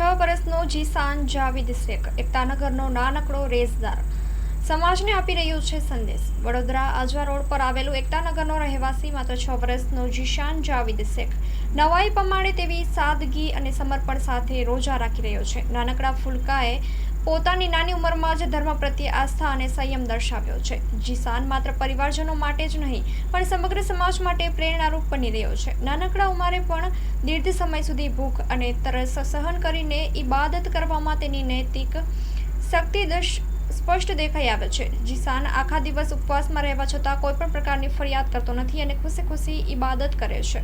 છ વર્ષનો જીસાન જાવીદ શેખ એકતાનગરનો નાનકડો રેસદાર. સમાજને આપી રહ્યો છે સંદેશ. વડોદરા આજવા રોડ પર આવેલું એકતાનગરનો રહેવાસી માત્ર છ વર્ષનો જીશાન જાવીદ શેખ નવાઈ પમાડે તેવી સાદગી અને સમર્પણ સાથે રોજા રાખી રહ્યો છે. નાનકડા ફુલકાએ પોતાની નાની ઉંમરમાં જ ધર્મ પ્રત્યે આસ્થા અને સંયમ દર્શાવ્યો છે. જીસાન માત્ર પરિવારજનો માટે જ નહીં, પણ સમગ્ર સમાજ માટે પ્રેરણારૂપ બની રહ્યો છે. નાનકડા ઉંમરે પણ દીર્ઘ સમય સુધી ભૂખ અને તરસ સહન કરીને ઈબાદત કરવામાં તેની નૈતિક શક્તિ દશ સ્પષ્ટ દેખાઈ આવે છે. જીસાન આખા દિવસ ઉપવાસમાં રહેવા છતાં કોઈ પણ પ્રકારની ફરિયાદ કરતો નથી અને ખુશી ખુશી ઇબાદત કરે છે.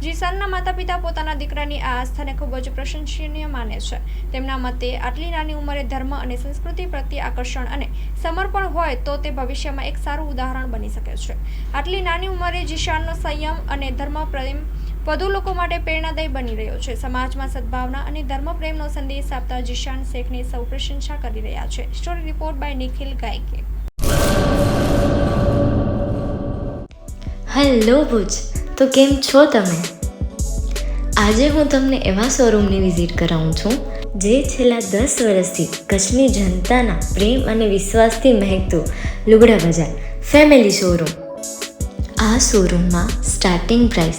જીસાનના માતા પિતા પોતાના દીકરાની આ આસ્થાને ખૂબ જ પ્રશંસનીય માને છે. તેમના મતે, આટલી નાની ઉંમરે ધર્મ અને સંસ્કૃતિ પ્રત્યે આકર્ષણ અને સમર્પણ હોય તો તે ભવિષ્યમાં એક સારું ઉદાહરણ બની શકે છે. આટલી નાની ઉંમરે જીશાનનો સંયમ અને ધર્મ પ્રેમ વધુ લોકો માટે પ્રેરણાદાયી બની રહ્યો છે. સમાજમાં સદભાવના અને ધર્મ પ્રેમનો સંદેશ આપતા જીશાન શેખની સૌ પ્રશંસા કરી રહ્યા છે. Story report by Nikhil ગાયકે. Hello Bhuj, તો કેમ છો તમે? આજે હું તમને એવા શોરૂમની વિઝિટ કરાવું છું, જે છેલ્લા દસ વર્ષથી કચ્છની જનતાના પ્રેમ અને વિશ્વાસથી મહેકતું લુગડા બજાર ફેમિલી શોરૂમ. આ શોરૂમમાં સ્ટાર્ટિંગ પ્રાઇસ